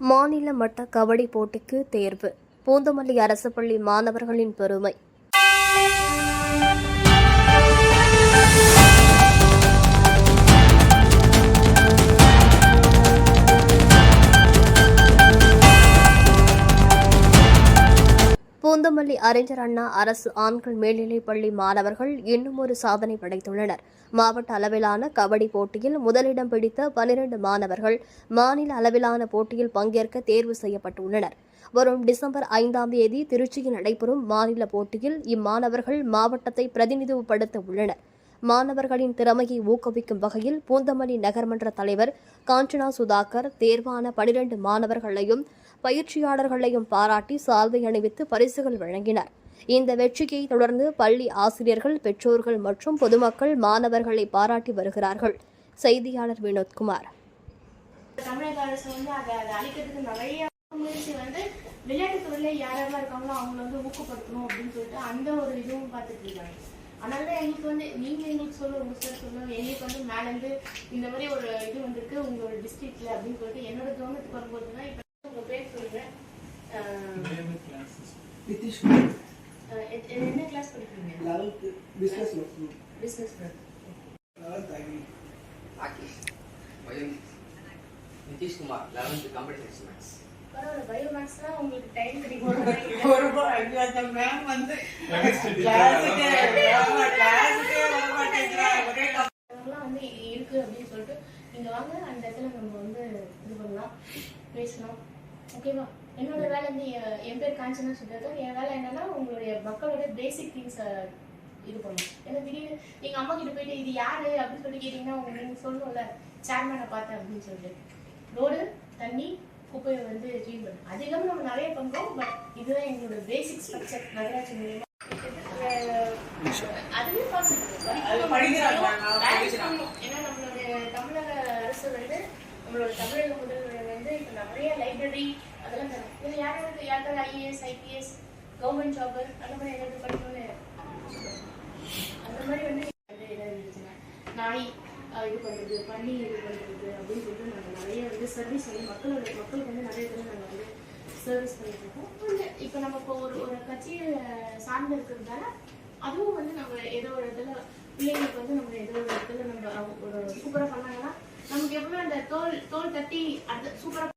மாநில மட்ட கபடி போட்டிக்கு தேர்வு. பூந்தமல்லி அரசு பள்ளி மாணவர்களின் பெருமை. பூந்தமல்லி அறிஞர் அண்ணா அரசு ஆண்கள் மேல்நிலைப் பள்ளி மாணவர்கள் இன்னும் ஒரு சாதனை படைத்துள்ளனர். மாவட்ட அளவிலான கபடி போட்டியில் முதலிடம் பிடித்த பனிரெண்டு மாணவர்கள் மாநில அளவிலான போட்டியில் பங்கேற்க தேர்வு செய்யப்பட்டுள்ளனர். வரும் டிசம்பர் ஐந்தாம் தேதி திருச்சியில் நடைபெறும் மாநில போட்டியில் இம்மாணவர்கள் மாவட்டத்தை பிரதிநிதித்துவப்படுத்த உள்ளனர். மாணவர்களின் திறமையை ஊக்குவிக்கும் வகையில் பூந்தமல்லி நகர்மன்ற தலைவர் காஞ்சனா சுதாகர் தேர்வான பனிரெண்டு மாணவர்களையும் பயிற்சியாளர்களையும் பாராட்டி சால்வை அணிவித்து பரிசுகள் வழங்கினர். இந்த வெற்றியை தொடர்ந்து பள்ளி ஆசிரியர்கள் பெற்றோர்கள் மற்றும் பொதுமக்கள் மாணவர்களை பாராட்டி வருகிறார்கள். செய்தியாளர் வினோத்குமார். தமிழக அரசு வந்து அதை அதை அழிக்கிறதுக்கு நிறைய முயற்சி வந்து விளையாட்டுத் துறையில யாரெல்லாம் இருக்காங்களோ அவங்களை வந்து ஊக்கப்படுத்தணும் அப்படின்னு சொல்லிட்டு அந்த ஒரு இதுவும் பார்த்துட்டு இருக்காங்க. அதனால தான் எங்களுக்கு வந்து நீங்க எங்களுக்கு சொல்ல உங்க சார் சொல்லணும் எங்களுக்கு வந்து மேலேருந்து இந்த மாதிரி ஒரு இது வந்திருக்கு உங்களோட டிஸ்ட்ரிக்ட்ல அப்படின்னு சொல்லிட்டு என்னோட கவர்மெண்ட் வரும்போது தான் இப்போ உங்க பேர் சொல்லுங்க அஹ், நிதிஷ் என்ன கிளாஸ் படிக்கிறீங்க eleventh business work business eleventh IT Rakesh பயம் Nitish Kumar eleventh computer science maths பரவாயில்ல பயோமேக்ஸ்லாம் உங்களுக்கு டைம் கிடைக்கும். ஒரு அந்த மேம் வந்து கிளாஸுக்கு ஆமா, கிளாஸுக்கே வர மாட்டேங்கிறாங்க ஒரே கப்- அதெல்லாம் வந்து இருக்கு அப்படின்னு சொல்லிட்டு நீங்க வாங்க அந்த இடத்துல நம்ம வந்து இது பண்ணலாம். பேசலாம். ஓகேவா என்னோட வேலை வந்து என் பேர் காஞ்சனா சுதாகர் என் வேலை என்னன்னா உங்களுடைய மக்களோட பேசிக் திங்ஸை இது பண்ணணும். ஏன்னா திடீர்னு எங்க அம்மா கிட்ட போயிட்டு இது யாரு? அப்படின்னு சொல்லி கேட்டீங்கன்னா உங்க நீங்க சொல்லணும்ல சேர்மேனை பார்த்தேன் அப்படின்னு சொல்லிட்டு. ரோடு தண்ணி குப்பையை வந்து க்ளீன் பண்ணு அது இல்லாமல் நம்ம நிறைய பண்றோம் பட் இதுதான் எங்களோட பேசிக் ஸ்ட்ரக்சர் நகராட்சி மூலியமா. அதுவே. ஏன்னா நம்மளுடைய தமிழக அரசு வந்து நம்மளோட தமிழக முதல்வர் நிறைய லைப்ரரி அதெல்லாம் தரும் இது யாராவது யாருக்காவது ஐஏஎஸ் ஐபிஎஸ் கவர்மெண்ட் ஜாப் அந்த மாதிரி ஏதாவது படிக்கணும்னு அந்த மாதிரி வந்து ஏதாவது இருந்துச்சுன்னா நாய் இது பண்ணுறது பண்ணி இது பண்ணுறது அப்படின்னு சொல்லிட்டு நாங்கள் நிறைய வந்து சர்வீஸ் பண்ணி மக்களோட மக்களுக்கு வந்து நிறைய பேர் நாங்கள் வந்து சர்வீஸ் பண்ணிட்டு இருக்கோம். இப்போ நம்ம இப்போ ஒரு ஒரு கட்சியை சார்ந்து இருக்கிறதுனால அதுவும் வந்து நம்ம ஏதோ ஒரு இடத்துல பிள்ளைங்களுக்கு வந்து நம்ம ஏதோ ஒரு இடத்துல நம்ம ஒரு சூப்பராக பண்ணாங்கன்னா நமக்கு எவ்வளோ அந்த தோல் தோல் தட்டி அந்த சூப்பராக